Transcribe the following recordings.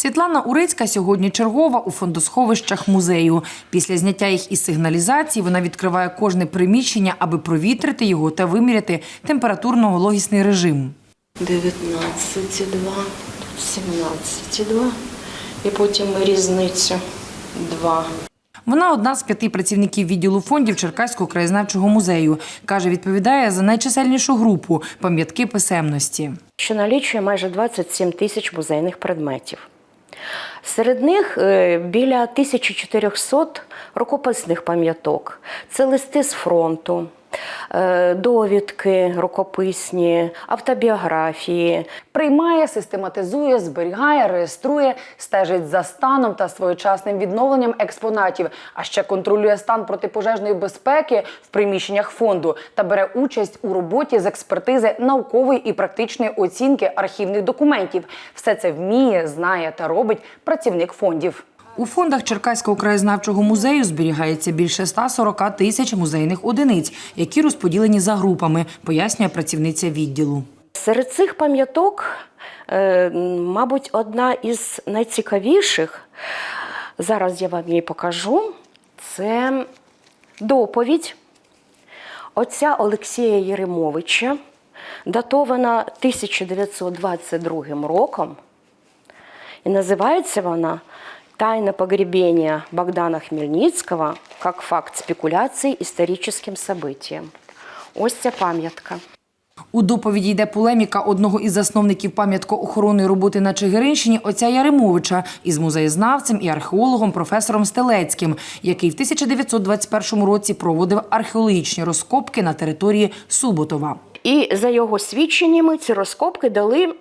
Світлана Урицька сьогодні чергова у фондосховищах музею. Після зняття їх із сигналізації вона відкриває кожне приміщення, аби провітрити його та виміряти температурно-вологісний режим. 19,2, тут 17,2 і потім різницю 2. Вона одна з п'яти працівників відділу фондів Черкаського краєзнавчого музею. Каже, відповідає за найчисельнішу групу пам'ятки писемності. що налічує майже 27 тисяч музейних предметів. Серед них е, біля 1400 рукописних пам'яток. Це листи з фронту, довідки рукописні, автобіографії, Приймає, систематизує, зберігає, реєструє, стежить за станом та своєчасним відновленням експонатів, а ще контролює стан протипожежної безпеки в приміщеннях фонду та бере участь у роботі з експертизи наукової і практичної оцінки архівних документів. Все це вміє, знає та робить працівник фондів. У фондах Черкаського краєзнавчого музею зберігається більше 140 тисяч музейних одиниць, які розподілені за групами, пояснює працівниця відділу. Серед цих пам'яток, е, мабуть, одна із найцікавіших, зараз я вам її покажу, це доповідь отця Олексія Єремовича, датована 1922 роком. І називається вона «Тайна погребения Богдана Хмельницького как факт спекуляції історичним событием». Ось ця пам'ятка. У доповіді йде полеміка одного із засновників пам'яткоохоронної роботи на Чигиринщині отця Яремовича із музеєзнавцем і археологом професором Стелецьким, який в 1921 році проводив археологічні розкопки на території Суботова. І за його свідченнями ці розкопки дали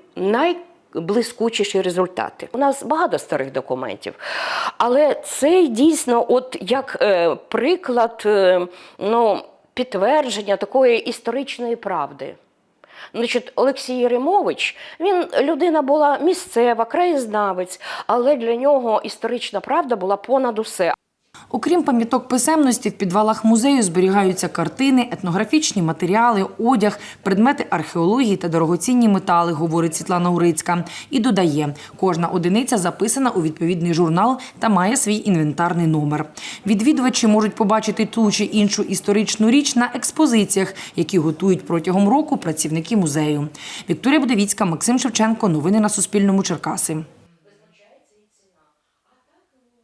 найблискучіші результати. У нас багато старих документів, але це дійсно, от як е, приклад е, ну, підтвердження такої історичної правди. Значить, Олексій Єремович, він людина була місцева, краєзнавець, але для нього історична правда була понад усе. Окрім пам'яток писемності, в підвалах музею зберігаються картини, етнографічні матеріали, одяг, предмети археології та дорогоцінні метали, говорить Світлана Урицька. І додає, кожна одиниця записана у відповідний журнал та має свій інвентарний номер. Відвідувачі можуть побачити ту чи іншу історичну річ на експозиціях, які готують протягом року працівники музею. Вікторія Будовіцька, Максим Шевченко. Новини на Суспільному. Черкаси.